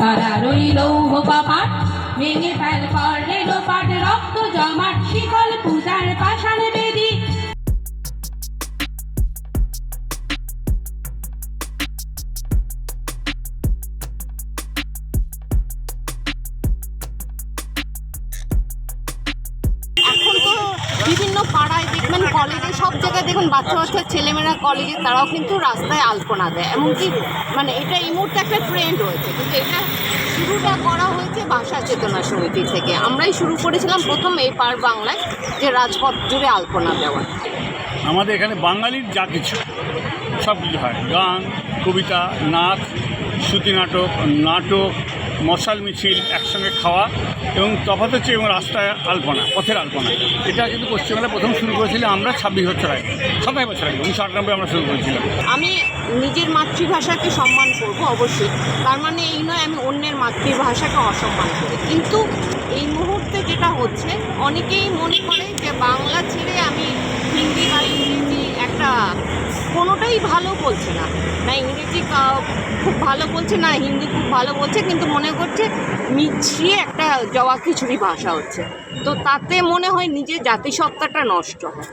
তারা রইল পাপাট ভেঙে ফেল করলে লোপাট, রক্ত জমাট, শিকল পূজার পাষাণ বেদি। বিভিন্ন পাড়ায় দেখবেন কলেজে সব জায়গায় দেখুন, বাচ্চা বাচ্চা, ছেলেমেয়েরা কলেজে তারাও কিন্তু রাস্তায় আলপনা দেয়। এমনকি মানে এটা এই মুহূর্তে একটা ট্রেন্ড হয়েছে কিন্তু এটা শুরুটা করা হয়েছে ভাষা চেতনা সমিতি থেকে। আমরাই শুরু করেছিলাম প্রথম এই পার বাংলায়, যে রাজপথ জুড়ে আলপনা দেওয়া। আমাদের এখানে বাঙালির যা কিছু সব কিছু হয়। গান, কবিতা, নাচ, শ্রুতি নাটক নাটক মশাল মিছিল একসঙ্গে খাওয়া এবং তফাৎ হচ্ছে এবং রাস্তায় আলপনা, পথের আলপনা। এটা কিন্তু পশ্চিমবাংলায় প্রথম শুরু করেছিলাম আমরা ছাব্বিশ বছর আগে, সাতাশ বছর আগে, উনিশশো আটানব্বই আমরা শুরু করেছিলাম। আমি নিজের মাতৃভাষাকে সম্মান করব অবশ্যই, তার মানে এই নয় আমি অন্যের মাতৃভাষাকে অসম্মান করি। কিন্তু এই মুহূর্তে যেটা হচ্ছে, অনেকেই মনে করে যে বাংলা ছেড়ে আমি হিন্দি বা ইংরেজি একটা কোনোটাই ভালো বলছে না। না ইংরেজি খুব ভালো বলছে, না হিন্দি খুব ভালো বলছে, কিন্তু মনে করছে মিছিয়ে একটা জওয়া খিচুড়ি ভাষা হচ্ছে। তো তাতে মনে হয় নিজের জাতিসত্তাটা নষ্ট হয়।